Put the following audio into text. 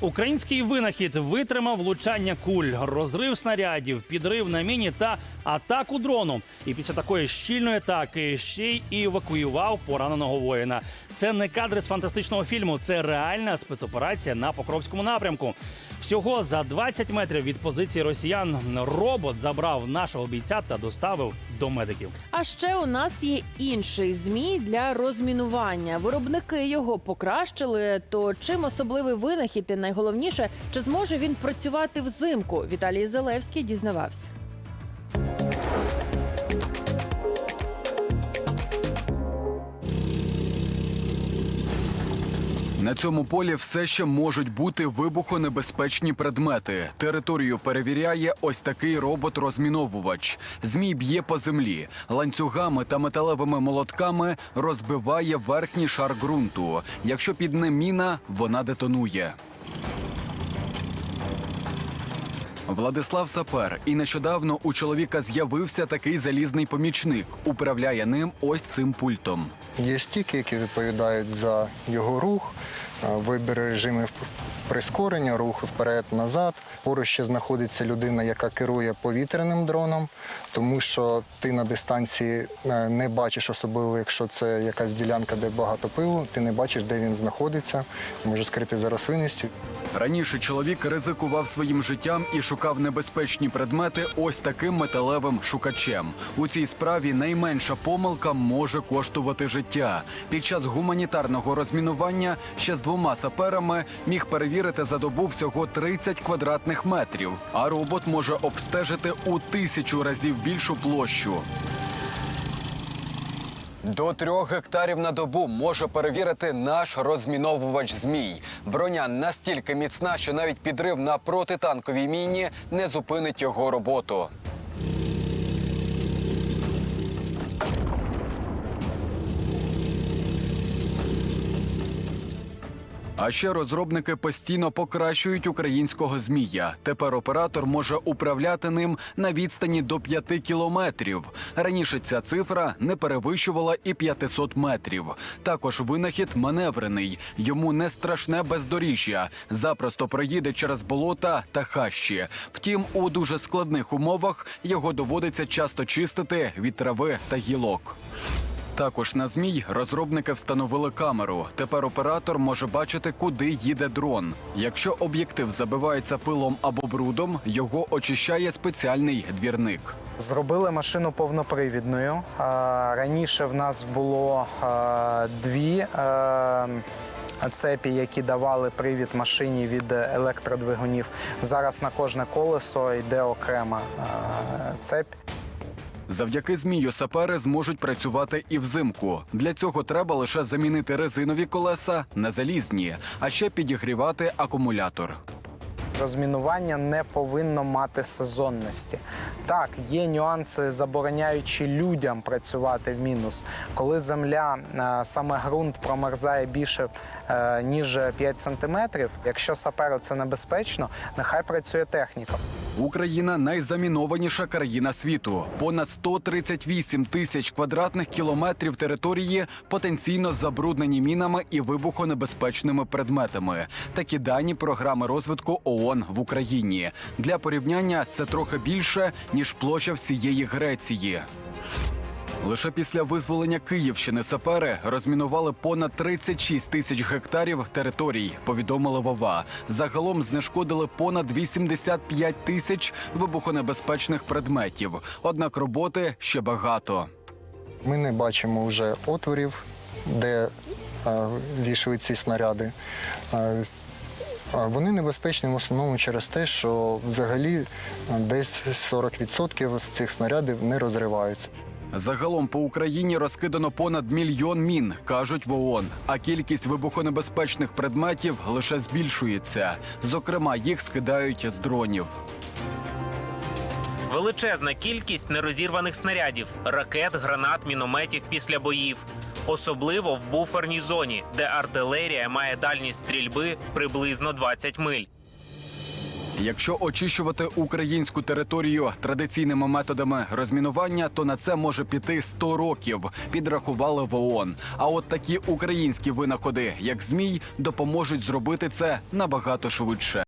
Український винахід витримав влучання куль, розрив снарядів, підрив на міні та атаку дрону. І після такої щільної атаки ще й евакуював пораненого воїна. Це не кадри з фантастичного фільму, це реальна спецоперація на Покровському напрямку. Всього за 20 метрів від позиції росіян робот забрав нашого бійця та доставив до медиків. А ще у нас є інший змій для розмінування. Виробники його покращили. То чим особливий винахід і найголовніше, чи зможе він працювати взимку? Віталій Залевський дізнавався. На цьому полі все ще можуть бути вибухонебезпечні предмети. Територію перевіряє ось такий робот-розміновувач. Змій б'є по землі, ланцюгами та металевими молотками розбиває верхній шар ґрунту. Якщо під ним міна, вона детонує. Владислав Сапер, і нещодавно у чоловіка з'явився такий залізний помічник. Управляє ним ось цим пультом. Є стіки, які відповідають за його рух, вибір режимів прискорення, руху вперед-назад. Поруч ще знаходиться людина, яка керує повітряним дроном, тому що ти на дистанції е, не бачиш, особливо якщо це якась ділянка, де багато пилу, ти не бачиш, де він знаходиться, може скрити за рослинністю. Раніше чоловік ризикував своїм життям і шукав небезпечні предмети ось таким металевим шукачем. У цій справі найменша помилка може коштувати життя. Під час гуманітарного розмінування ще з двома саперами міг перевірити за добу всього 30 квадратних метрів, а робот може обстежити у тисячу разів більшу площу. До трьох гектарів на добу може перевірити наш розміновувач змій. Броня настільки міцна, що навіть підрив на протитанковій міні не зупинить його роботу. А ще розробники постійно покращують українського змія. Тепер оператор може управляти ним на відстані до 5 кілометрів. Раніше ця цифра не перевищувала і 500 метрів. Також винахід маневрений. Йому не страшне бездоріжжя. Запросто проїде через болота та хащі. Втім, у дуже складних умовах його доводиться часто чистити від трави та гілок. Також на змій розробники встановили камеру. Тепер оператор може бачити, куди їде дрон. Якщо об'єктив забивається пилом або брудом, його очищає спеціальний двірник. Зробили машину повнопривідною. Раніше в нас було дві цепі, які давали привід машині від електродвигунів. Зараз на кожне колесо йде окрема цепь. Завдяки змію сапери зможуть працювати і взимку. Для цього треба лише замінити резинові колеса на залізні, а ще підігрівати акумулятор. Розмінування не повинно мати сезонності. Так, є нюанси, забороняючи людям працювати в мінус. Коли земля, е, саме ґрунт промерзає більше е, ніж 5 сантиметрів. Якщо саперу це небезпечно, нехай працює техніка. Україна найзамінованіша країна світу. Понад 138 тисяч квадратних кілометрів території потенційно забруднені мінами і вибухонебезпечними предметами. Такі дані програми розвитку ООН в Україні. Для порівняння це трохи більше ніж площа всієї Греції. Лише після визволення Київщини сапери розмінували понад 36 тисяч гектарів територій. Повідомили Вова. Загалом знешкодили понад 85 тисяч вибухонебезпечних предметів. Однак роботи ще багато. Ми не бачимо вже отворів, де е, вішують ці снаряди. Вони небезпечні в основному через те, що взагалі е, десь 40% з цих снарядів не розриваються. Загалом по Україні розкидано понад мільйон мін, кажуть в ООН. А кількість вибухонебезпечних предметів лише збільшується. Зокрема, їх скидають з дронів. Величезна кількість нерозірваних снарядів, ракет, гранат, мінометів після боїв. Особливо в буферній зоні, де артилерія має дальність стрільби приблизно 20 миль. Якщо очищувати українську територію традиційними методами розмінування, то на це може піти 100 років. Підрахували в ООН. А от такі українські винаходи, як змій, допоможуть зробити це набагато швидше.